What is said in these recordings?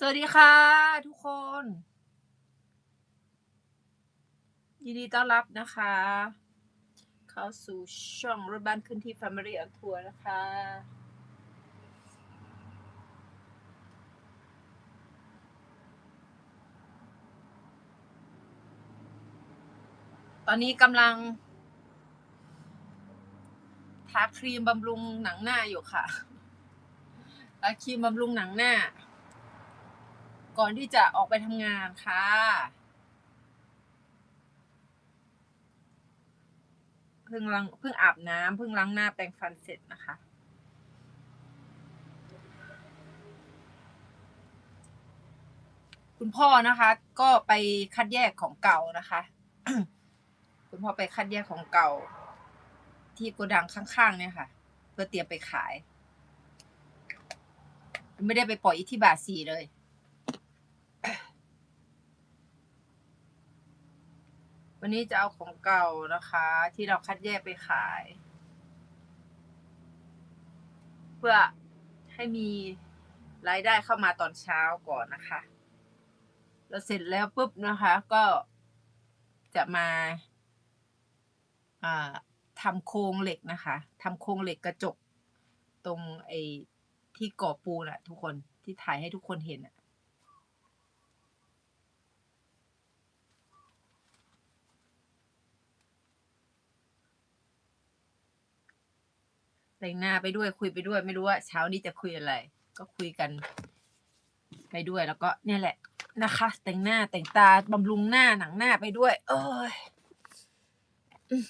สวัสดีค่ะทุกคน ยินดีต้อนรับนะคะ เข้าสู่ช่องรถบ้านขึ้นที่ Family on Tour นะคะ ตอนนี้กำลัง ทาครีมบำรุงหนังหน้าอยู่ค่ะทาครีมบำรุงหนังหน้า ก่อนที่จะออกไปทำงานค่ะ เพิ่งล้างเพิ่งอาบน้ำเพิ่งล้างหน้าแปรงฟันเสร็จนะคะคุณพ่อนะคะ ก็ไปคัดแยกของเก่านะคะ คุณพ่อไปคัดแยกของเก่า ที่โกดังข้างๆ เนี่ยค่ะ เพื่อเตรียมไปขาย ไม่ได้ไปปล่อยอิที่บาซีเลย วันนี้จะเอาของเก่านะคะ ที่เราคัดแยกไปขาย เพื่อให้มีรายได้เข้ามาตอนเช้าก่อนนะคะแล้วเสร็จแล้วปุ๊บนะคะ ก็จะมาทำโครงเหล็กนะคะทำโครงเหล็กกระจก ตรงไอ้ที่ก่อปูนอะทุกคนที่ถ่ายให้ทุกคนเห็นอะ แต่งหน้าไปด้วยคุยไปด้วยไม่รู้ว่าเช้านี้จะคุยอะไร ก็คุยกัน ไปด้วยแล้วก็เนี่ยแหละนะคะ แต่งหน้าแต่งตาบำรุงหน้าหนังหน้าไปด้วย เอ้ยอืม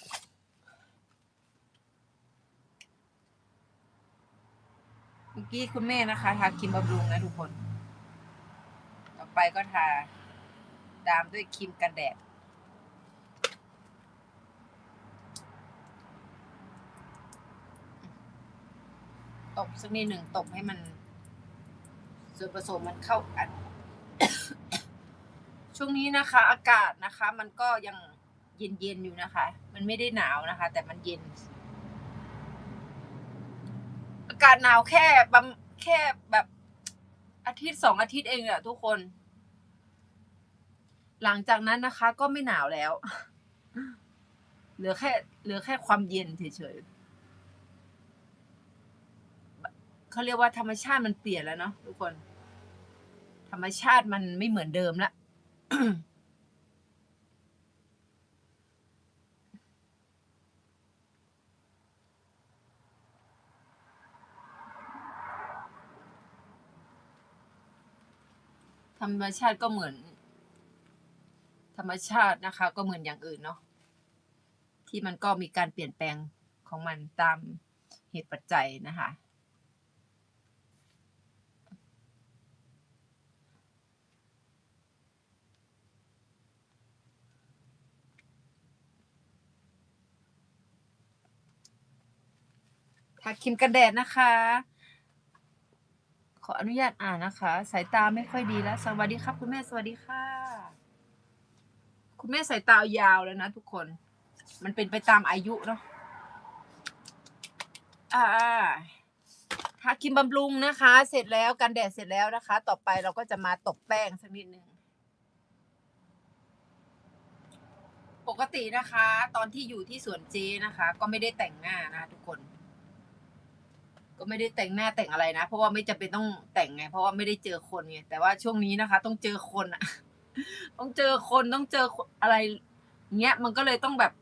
เมื่อกี้คุณแม่นะคะทาครีมบำรุงนะทุกคน ต่อไปก็ทาตามด้วยครีมกันแดด ตบสักนิดหนึ่งตบให้มันส่วนผสมมันเข้ากัน ช่วงนี้นะคะ อากาศนะคะ มันก็ยังเย็นๆอยู่นะคะ มันไม่ได้หนาวนะคะ แต่มันเย็น อากาศหนาวแค่บำแค่แบบอาทิตย์สองอาทิตย์เองอะทุกคน หลังจากนั้นนะคะ ก็ไม่หนาวแล้ว เหลือแค่ เหลือแค่ความเย็นเฉยๆ เขาเรียกว่าธรรมชาติมันเปลี่ยนแล้วเนาะทุกคน ธรรมชาติมันไม่เหมือนเดิมละธรรมชาติก็เหมือน ธรรมชาตินะคะ ก็เหมือนอย่างอื่นเนาะที่มันก็มีการเปลี่ยนแปลงของมันตามเหตุปัจจัยนะคะ ทาครีมกันแดดนะคะ ขออนุญาตอ่านนะคะ สายตาไม่ค่อยดีแล้ว สวัสดีครับ คุณแม่สวัสดีค่ะ คุณแม่สายตายาวแล้วนะทุกคน มันเป็นไปตามอายุเนาะอ่าทาครีมบำรุงนะคะ เสร็จแล้วกันแดดเสร็จแล้วนะคะ ต่อไปเราก็จะมาตบแป้งสักนิดนึงปกตินะคะ ตอนที่อยู่ที่สวนเจนะคะ ก็ไม่ได้แต่งหน้านะทุกคน ก็ไม่ได้แต่งหน้าแต่งอะไรนะ เพราะว่าไม่จำเป็นต้องแต่งไง เพราะว่าไม่ได้เจอคนไงแต่ว่าช่วงนี้นะคะ ต้องเจอคนอะต้องเจอคนต้องเจออะไรเงี้ยมันก็เลยต้องแบบ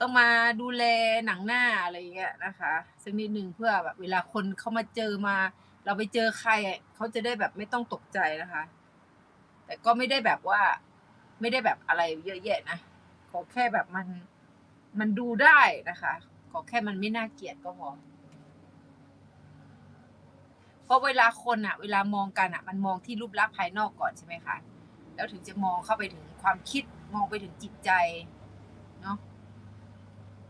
ต้องมาดูแลหนังหน้าอะไรเงี้ยนะคะสักนิดหนึ่งเพื่อแบบ เวลาคนเขามาเจอมา เราไปเจอใครเขาจะได้แบบไม่ต้องตกใจนะคะ แต่ก็ไม่ได้แบบว่า ไม่ได้แบบอะไรเยอะแยะนะขอแค่แบบมัน มันดูได้นะคะขอแค่มันไม่น่าเกลียดก็พอ เพราะเวลาคนอะเวลามองกันอะมันมองที่รูปลักษณ์ภายนอกก่อนใช่ไหมคะ แล้วถึงจะมองเข้าไปถึงความคิดมองไปถึงจิตใจเนาะ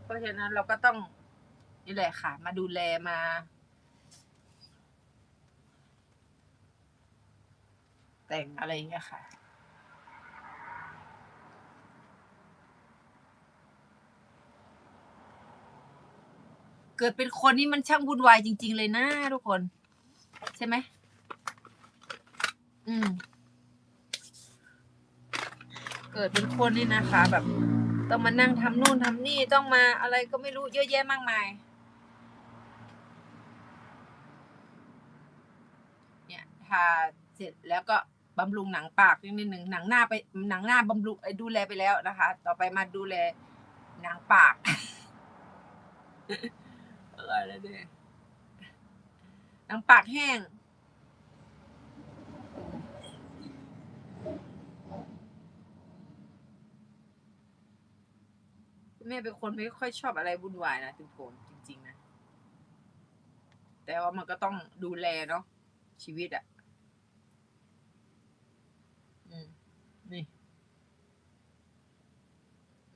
เพราะฉะนั้นเราก็ต้องนี่แหละค่ะ มาดูแลมา แต่งอะไรเงี้ยค่ะเกิดเป็นคนนี่มันช่างวุ่นวายจริง ๆ เลยนะทุกคน ใช่ไหม อืม เกิดเป็นคนนี่นะคะ แบบ ต้องมานั่งทำนู่นทำนี่ต้องมาอะไรก็ไม่รู้เยอะแยะมากมาย เนี่ยทาเสร็จแล้วก็บำรุงหนังปากนิดนึงหนังหน้าไปหนังหน้าบำรุงดูแลไปแล้วนะคะ ต่อไปมาดูแลหนังปากอะไรเนี่ย หนังปากแห้ง แม่เป็นคนไม่ค่อยชอบอะไรวุ่นวายนะถึงผมจริง ๆ นะ แต่ว่ามันก็ต้องดูแลเนาะชีวิตอะ่ะอืม นี่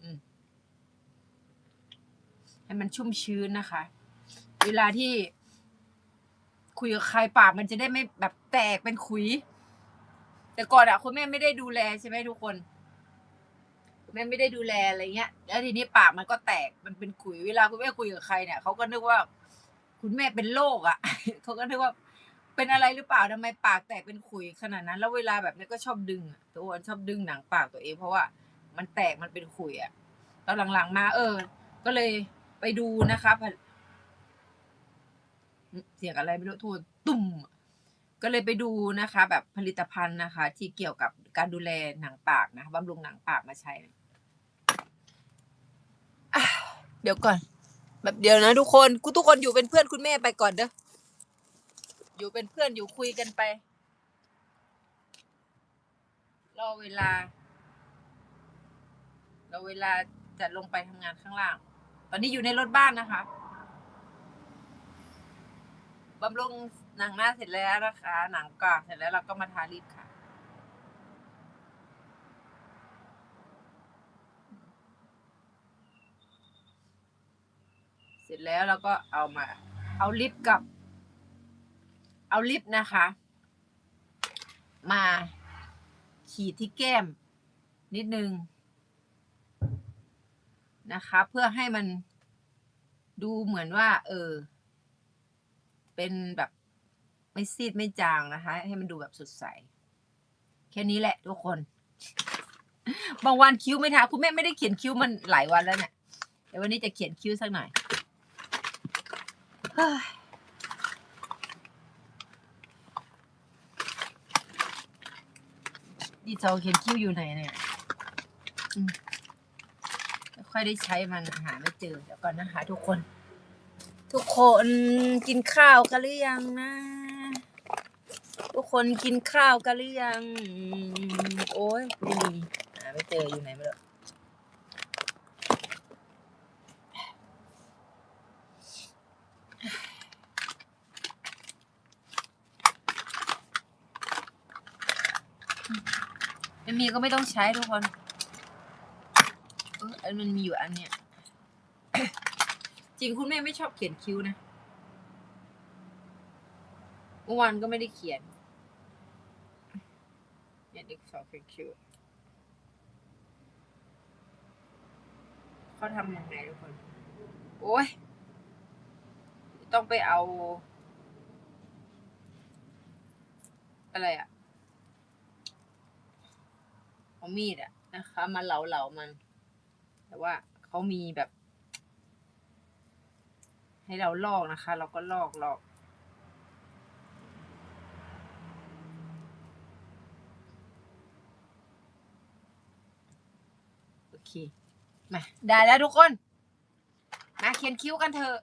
อืม ให้มันชุ่มชื้นนะคะ เวลาที่ คุยกับใครปากมันจะได้ไม่แบบแตกเป็นขุย แต่ก่อนอะคุณแม่ไม่ได้ดูแลใช่ไหมทุกคนคุณแม่ไม่ได้ดูแลอะไรเงี้ย แล้วทีนี้ปากมันก็แตกมันเป็นขุยเวลาคุณแม่คุยกับใครเนี่ยเขาก็นึกว่า คุณแม่เป็นโรคอะเขาก็นึกว่าเป็นอะไรหรือเปล่าทำไมปากแตกเป็นขุยขนาดนั้น แล้วเวลาแบบนี้ก็ชอบดึงตัวอ้วนชอบดึงหนังปากตัวเองเพราะว่ามันแตกมันเป็นขุยอะตอนหลังๆมา เออ ก็เลยไปดูนะคะ เสียงอะไรไม่รู้โทษตุ่ม ก็เลยไปดูนะคะ แบบผลิตภัณฑ์นะคะ ที่เกี่ยวกับการดูแลหนังปากนะบำรุงหนังปากมาใช้เดี๋ยวก่อน แบบเดียวนะทุกคนกูทุกคนอยู่เป็นเพื่อนคุณแม่ไปก่อนเด้ออยู่เป็นเพื่อนอยู่คุยกันไป รอเวลารอเวลาจะลงไปทำงานข้างล่าง ตอนนี้อยู่ในรถบ้านนะคะ บำรุงหนังหน้าเสร็จแล้วนะคะ หนังกากเสร็จแล้วเราก็มาทาลิปค่ะ เสร็จแล้วเราก็เอามา เอาลิปกับ เอาลิปนะคะ มาขีดที่แก้ม นิดนึงนะคะ เพื่อให้มันดูเหมือนว่า เออ เป็นแบบไม่ซีดไม่จางนะคะ ให้มันดูแบบสดใส แค่นี้แหละทุกคน บางวันคิ้วไม่ทาคุณแม่ไม่ได้เขียนคิ้วมันหลายวันแล้วเนี่ยเดี๋ยววันนี้จะเขียนคิ้วสักหน่อยดีเจอเขียนคิ้วอยู่ไหนเนี่ยไม่ค่อยได้ใช้มันหาไม่เจอเดี๋ยวก่อนนะคะทุกคน ทุกคนกินข้าวกันหรือยังนะ ทุกคนกินข้าวกันหรือยัง โอ้ยไม่มีหาไม่เจออยู่ไหนไม่รู้ไม่มีก็ไม่ต้องใช้ทุกคนเอออันมันมีอยู่อันเนี้ย จริงคุณแม่ไม่ชอบเขียนคิ้วนะเมื่อวานก็ไม่ได้เขียนเนี่ยเด็กสอบเขียนคิ้วเขาทำยังไงทุกคน โอ้ยต้องไปเอา อะไรอะเอามีดอะนะคะ มาเหลาเหลาๆมัน แต่ว่าเขามีแบบ ให้เราลอกนะคะ เราก็ลอกลอกโอเคมาได้แล้วทุกคน มาเขียนคิ้วกันเถอะ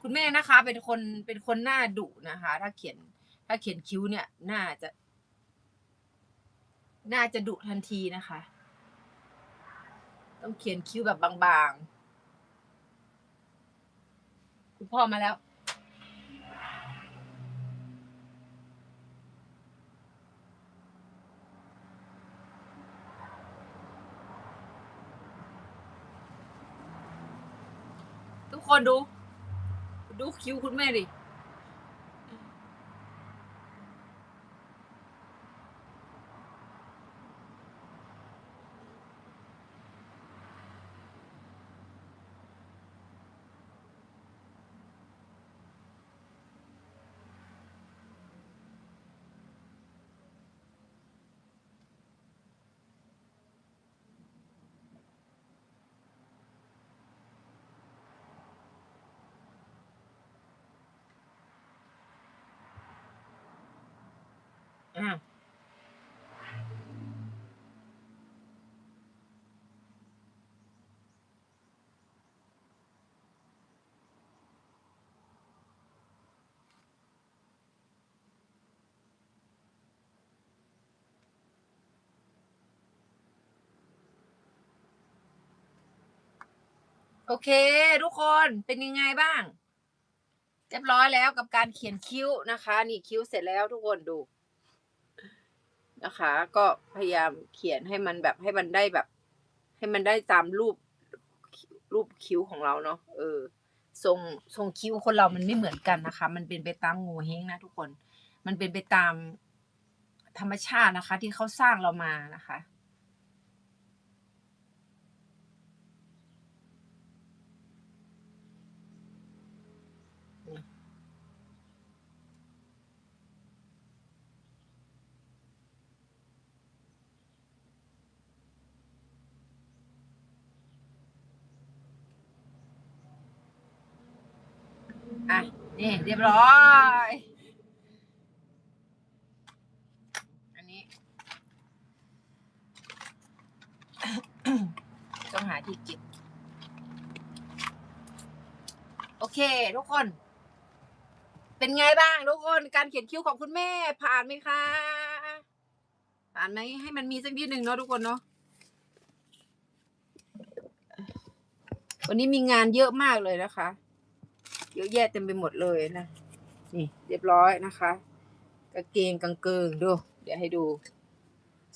คุณแม่นะคะ เป็นคนเป็นคนหน้าดุนะคะ ถ้าเขียน ถ้าเขียนคิ้วเนี่ย น่าจะ น่าจะดุทันทีนะคะ ต้องเขียนคิ้วแบบบางๆ คุณพ่อมาแล้ว คนดู ดูคิวคุณแม่ดิ อะโอเค ทุกคนเป็นยังไงบ้าง เรียบร้อยแล้วกับการเขียนคิ้วนะคะ นี่คิ้วเสร็จแล้วทุกคนดู นะคะ ก็พยายามเขียนให้มันแบบให้มันได้แบบ ให้มันได้ตามรูปรูปคิ้วของเราเนาะเออทรงทรงคิ้วคนเรามันไม่เหมือนกันนะคะ มันเป็นไปตามงูเฮงนะทุกคน มันเป็นไปตามธรรมชาตินะคะ ที่เขาสร้างเรามานะคะ อะนี่เรียบร้อย อันนี้ ต้องหาที่เก็บโอเค ทุกคน เป็นไงบ้างทุกคน การเขียนคิ้วของคุณแม่ ผ่านไหมคะ ผ่านไหมให้มันมีสักนิดหนึ่งเนาะทุกคนเนาะวันนี้มีงานเยอะมากเลยนะคะ เยอะแยะเต็มไปหมดเลยนะ นี่เรียบร้อยนะคะกางเกงกางเกิงดู เดี๋ยวให้ดู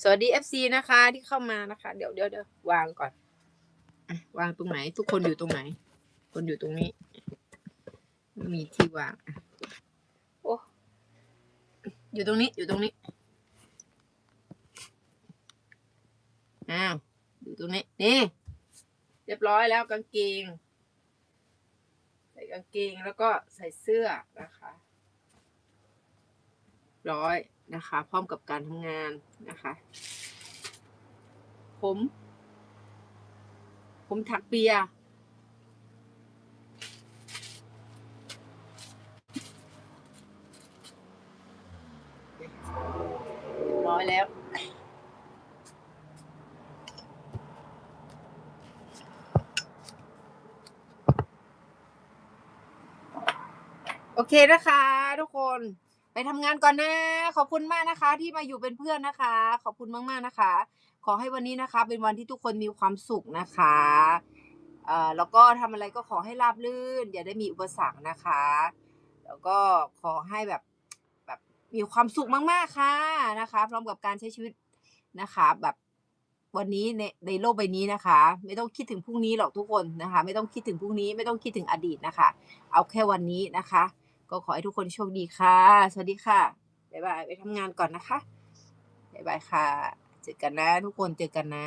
สวัสดี FC นะคะที่เข้ามานะคะ เดี๋ยวเดี๋ยวเดี๋ยววางก่อนอะวางตรงไหน ทุกคนอยู่ตรงไหน คนอยู่ตรงนี้ไม่มีที่วางอะโอ้อยู่ตรงนี้อยู่ตรงนี้อ้าวอยู่ตรงนี้นี่เรียบร้อยแล้วกางเกงใส่ กางเกงแล้วก็ใส่เสื้อนะคะ ร้อยนะคะ พร้อมกับการทำงานนะคะ ผม ผมถักเปีย เรียบร้อยแล้ว โอเคนะคะ ทุกคนไปทำงานก่อนนะ ขอบคุณมากนะคะ ที่มาอยู่เป็นเพื่อนนะคะ ขอบคุณมากๆนะคะ ขอให้วันนี้นะคะ เป็นวันที่ทุกคนมีความสุขนะคะเอ่อแล้วก็ทำอะไรก็ขอให้ราบรื่น อย่าได้มีอุปสรรคนะคะ แล้วก็ขอให้แบบแบบมีความสุขมากๆค่ะนะคะ พร้อมกับการใช้ชีวิตนะคะ แบบวันนี้ในในโลกใบนี้นะคะ ไม่ต้องคิดถึงพรุ่งนี้หรอกทุกคนนะคะ ไม่ต้องคิดถึงพรุ่งนี้ไม่ต้องคิดถึงอดีตนะคะ เอาแค่วันนี้นะคะ ก็ขอให้ทุกคนโชคดีค่ะ สวัสดีค่ะ บ๊ายบาย ไปทำงานก่อนนะคะ บ๊ายบายค่ะ เจอกันนะทุกคน เจอกันนะ